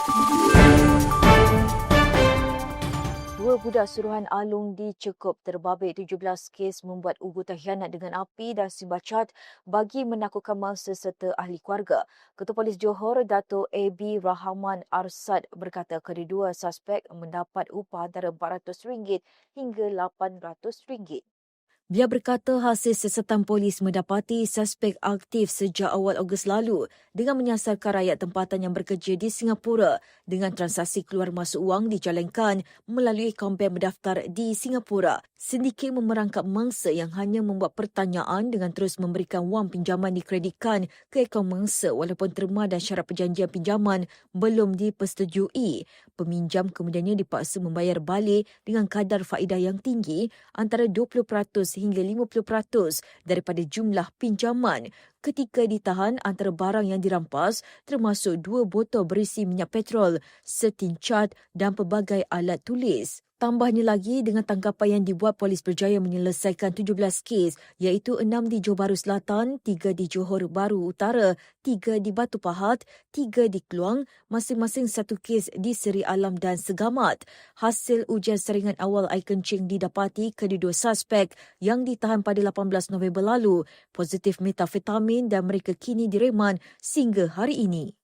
Dua budak suruhan Alung dicekup terbabit 17 kes membuat ugutan hianat dengan api dan simbacat bagi menakutkan mangsa serta ahli keluarga. Ketua Polis Johor, Dato' A.B. Rahman Arsad berkata kedua suspek mendapat upah antara RM400 hingga RM800. Dia berkata hasil siasatan polis mendapati suspek aktif sejak awal Ogos lalu dengan menyasarkan rakyat tempatan yang bekerja di Singapura dengan transaksi keluar masuk wang dijalankan melalui kaunter mendaftar di Singapura. Sindiket memerangkap mangsa yang hanya membuat pertanyaan dengan terus memberikan wang pinjaman dikreditkan ke akaun mangsa walaupun terma dan syarat perjanjian pinjaman belum dipersetujui. Peminjam kemudiannya dipaksa membayar balik dengan kadar faedah yang tinggi antara 20% hingga 50% daripada jumlah pinjaman. Ketika ditahan antara barang yang dirampas termasuk dua botol berisi minyak petrol, setin cat dan pelbagai alat tulis. Tambahnya lagi dengan tangkapan yang dibuat polis berjaya menyelesaikan 17 kes iaitu 6 di Johor Bahru Selatan, 3 di Johor Bahru Utara, 3 di Batu Pahat, 3 di Keluang, masing-masing satu kes di Seri Alam dan Segamat. Hasil ujian saringan awal air kencing didapati kedua suspek yang ditahan pada 18 November lalu positif metafetamin dan mereka kini direman sehingga hari ini.